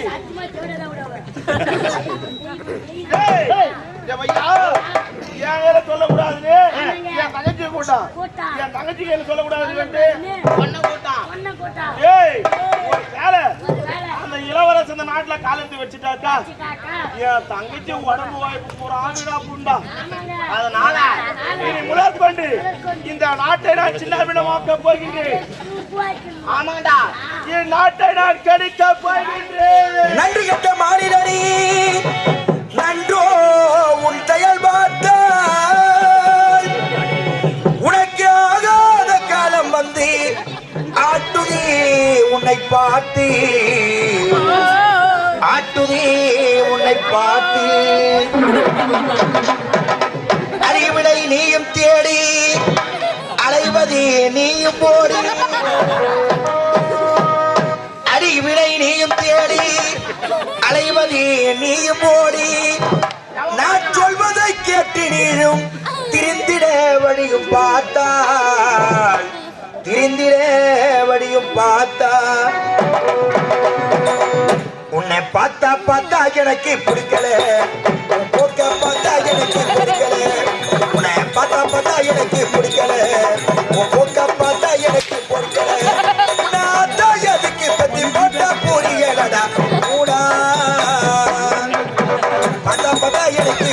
தங்கச்சி. ஏய், என் கையில சொல்லக்கூடாதுன்னு என் தங்கச்சி கையில. ஏய் ஒரு வேலை ஒரு வேலை. அந்த இளவரசன் இந்த நாட்டுல காலத்து வச்சுட்டாக்கா. என் தங்கச்சி உடம்பு வாய்ப்பு பூரா ஆகுடா புண்டா. அதனால இனி முதற்கொண்டு இந்த நாட்டை நான் சின்ன விடமாக்க போகின்றேன். ஆமாண்டா என் நாட்டை நான் கெடுக்க போகின்றேன் நன்றி உன்னை பார்த்து. அறிவிடை நீயும் தேடி அலைவதி நீயும் போடி அறிவிடை நீயும் தேடி அலைவதி நீயும் போடி நான் சொல்வதை கேட்டு நீயும் திரிந்திட வழியும் பார்த்தால் திரிந்திட வழியும் பார்த்தா பார்த்தா பார்த்தா எனக்கு பிடிக்கல. போக்க பார்த்தா எனக்கு பிடிக்கல. உன்னை பார்த்தா பார்த்தா எனக்கு பிடிக்கல. உன் போக்க பார்த்தா எனக்கு பிடிக்கல. நான் எதுக்கு பத்தி போட்டா புரியலடா. பார்த்தா பார்த்தா எனக்கு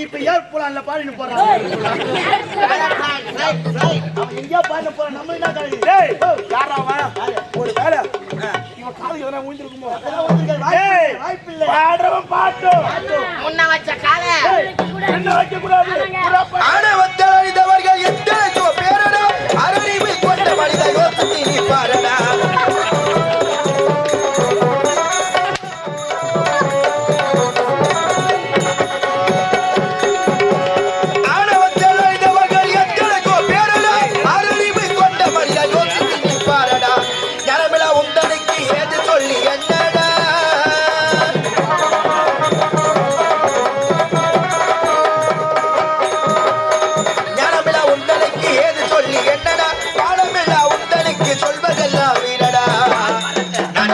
இப்ப ஏர் புலான்ல பாடினு போறான் அவன் எங்கேயா பாடினு போறான் நம்ம என்ன கழுகு டேய், யார்றா அவன்? ஒரு வேலை இவன் காதுக்கு எதனா விழுந்திருக்குமோ? டேய், வாய்ப்பில்லை பாடுறவன் பாட்டும். முன்ன வச்ச காலை என்ன? புறப்படு.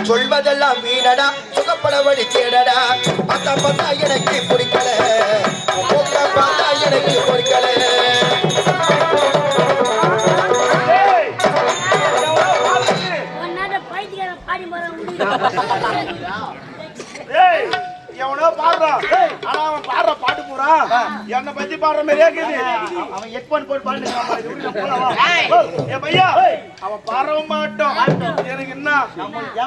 சொல்வதெல்லாம் வீணடா சுகப்பட வழி தேடடா. பார்த்தா பார்த்தா எனக்கு பிடிக்கல. பார்த்தா எனக்கு பிடிக்கல. எவனோ பாடுறான். ஆனா அவன் பாடுற பாட்டு பூரா என்னை பத்தி பாடுற மாதிரியே இருக்குது. அவன் ஹெட்போன் போட்டு ஏய், என் பையா, அவன் பாடுறவன் மாட்டோம். எனக்கு என்ன?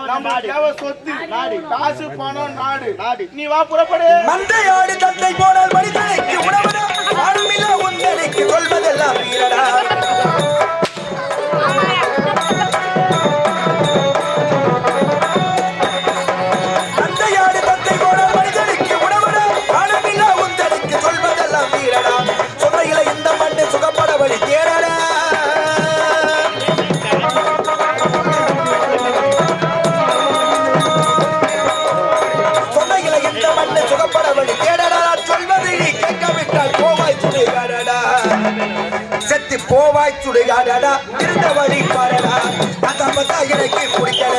நம்ம தேவை சொத்து? நாடு. காசு பணம் நாடு. நாடு. நீ வா புறப்படு. மந்தையாடு தந்தை போனால் மனிதனுக்கு உணவடா பாடமில்லா உந்தனுக்கு சொல்வதெல்லாம் வீரடா போவாய் இருந்த வழி பாரடா பார்த்தா பார்த்தா எனக்கு பிடிக்கல.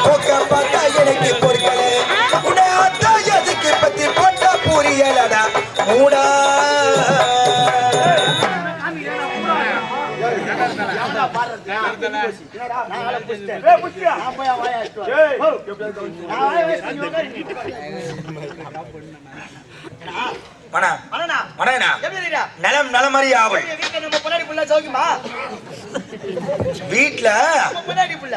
போக்க பார்த்தா எனக்கு பிடிக்கல உன்னை அத்தா எதுக்கு பத்தி போட்டா புரியலடா. மூடா. நான் மனா அண்ணா மனா எப்படி இருக்கா நலம் நலமறி ஆவல் வீட்டுல நம்ம பொண்டாடி புள்ள சௌக்கியமா வீட்ல புள்ள.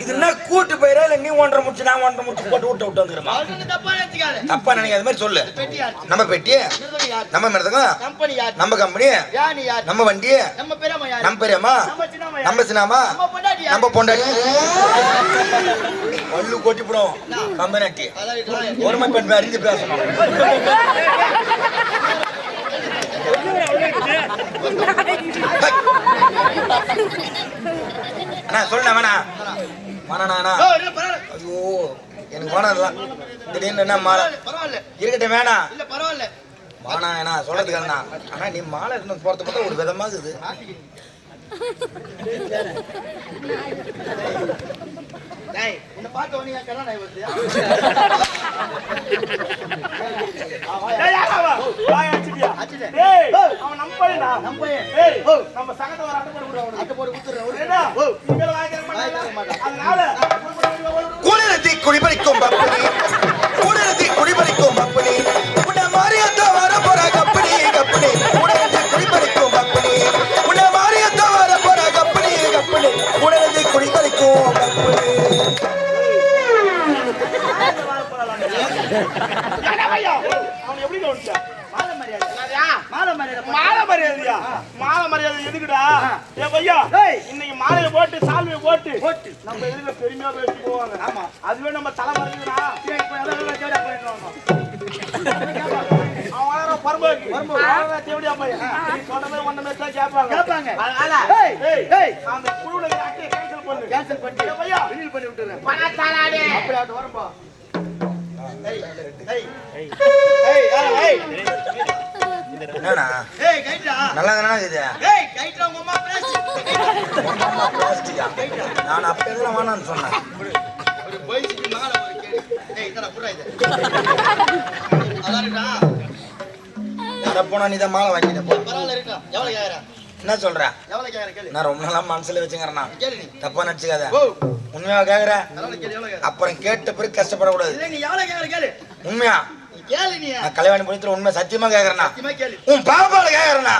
இது என்ன கூட்டு போயிரா? இல்ல நீ ஒன்றரை முடிச்சு நான் ஒன்றரை முடிச்சு போட்டு விட்டு விட்டு வந்துருமா தப்பா நினைச்சுக்காத. தப்பா நினைக்க அது மாதிரி சொல்லு. நம்ம பெட்டி? நம்ம மிருதகம் நம்ம கம்பெனி? நம்ம வண்டி? நம்ம பெரியம்மா நம்ம சினாமா நம்ம பொண்டாட்டி. யார் நம்ம பொண்டாட்டி பல்லு கொட்டிப்புடும் கம்பெனி அதான் ஒருமை பெண் அறிஞ்சு பேசணும். அண்ணா சொல்லுண்ணா வேணா. பரவாயில்ல. ஐயோ எனக்கு அதெல்லாம் திடீர்னு என்ன மாலை? இருக்கட்டும் வேணாம் வேணாம் வேணாம் சொல்றதுக்கு என்ன ஆனா நீ மாலை இருந்து போறது பார்த்தா ஒரு விதமாகுது டேய் நம்ம சங்கத்தை ஒரு அட்டை போட்டு. அட்டை போட்டு கொடுத்துறேன் அவனை எப்படி கவனிச்சா? மாலை மரியாதை. என்னதுயா? மாலை மரியாதை மாலை மரியாதையா? மாலை மரியாதை எதுக்குடா? ஏ பையா. இன்னைக்கு மாலையை போட்டு சால்வையை போட்டு. போட்டு. நம்ம பெருமையா பேசி போவாங்க? ஆமா. அதுவே நம்ம தலை போயிட்டு அவன் பரம்போக்கு வளர தேவடியா பையன் சொன்னதே ஒண்ணுமே தான் கேட்பாங்க. கேட்பாங்க. அந்த குழுல கேன்சல் பண்ணு. கேன்சல் பண்ணி பையா. பண்ணி விட்டுறேன். அப்படி வரப்பா ஏய் நல்லா தானே இது நான் அப்ப எதுவும் வேணாம்னு சொன்னேன் போனா நீ மாலை வாங்கிட்ட பரவாயில்ல இருக்கா எவ்வளவு கேக்குற என்ன சொல்ற? நான் ரொம்ப நாளா மனசுல நீ. தப்பா நடிச்சுக்காத ஓ. உண்மையா கேக்குற? அப்புறம் கேட்ட பிறகு கஷ்டப்படக்கூடாது. உண்மையா? நான் கல்யாணம் புரியத்துல உண்மை சத்தியமா கேளு. உன் பாப்பால கேக்குறேண்ணா.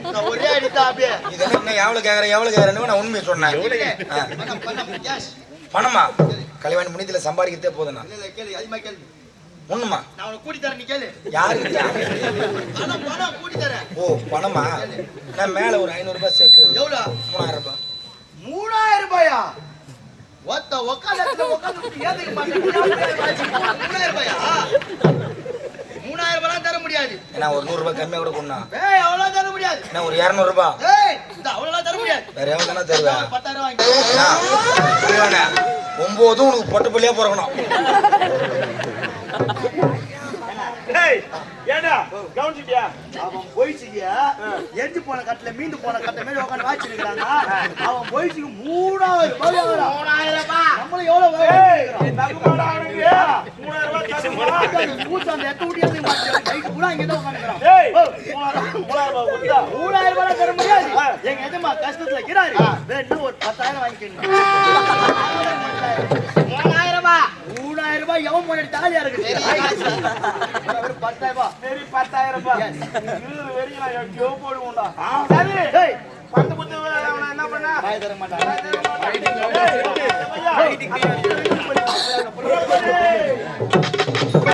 நான் ஒரே அடிதான் அப்படியே. இது என்ன எவ்வளவு கேக்குற எவ்வளவு கேக்குறேன்னு நான் உண்மையை சொன்னேன். பணம் கல்யாணம் புண்ணியத்துல சம்பாதிக்கிறதே போதுண்ணா. ஒண்ணுமா நான் உனக்கு கூட்டி தரேன் நீ கேளு. யாருக்கு? பணம் பணம் கூட்டி தரேன். ஓ பணமா? நான் மேல ஒரு ஐநூறு ரூபாய் சேர்த்து எவ்வளவு மூணாயிரம் ரூபாய். மூணாயிரம் ரூபாயா? ஒத்த உக்காந்து உக்காந்து ஏத்துக்க மாட்டேன் மூணாயிரம் ரூபாயா? மூணாயிரம் ரூபாய் தர முடியாது. ஏன்னா ஒரு நூறு ரூபாய் கம்மியா கூட கொண்டா ஏய் அவ்வளவு தர முடியாது. ஏன்னா ஒரு இரநூறு ரூபாய் ஏய் இந்த அவ்வளவு தர முடியாது. வேற எவ்வளவு தானே தருவேன் பத்தாயிரம் வாங்கி ஒன்பதும் உனக்கு பொட்டு புள்ளியா பிறக்கணும். ஏய் ஏண்டா கவனிச்சிட்டியா அவன் எரிஞ்சு போன கட்டில மீண்டு போன கட்டை மேல உட்காந்து வாச்சிருக்காங்க அவன். மூணாயிரம். நம்மளும் எவ்வளவு மூணாயிரம் எட்டு பூரா இங்கே தான் உட்காந்துக்கிறான். ஏய் மூணாயிரம் மூணாயிரம் ரூபாய் கொடுத்தா மூணாயிரம் ரூபாய் தர முடியாது. எங்க எஜமா கஷ்டத்துல இருக்கிறாரு. வேணும்னா ஒரு பத்தாயிரம் வாங்கிக்கணும். மூணாயிரம் ரூபாய். எவன் முன்னாடி தாலியா இருக்குது? ஒரு பத்தாயிரம் ரூபாய். சரி பத்தாயிரம் ரூபாய் இருபது வரைக்கும் நான் எங்கேயோ போடுவோம்டா சரி பத்து என்ன பண்ண தர மாட்டான்.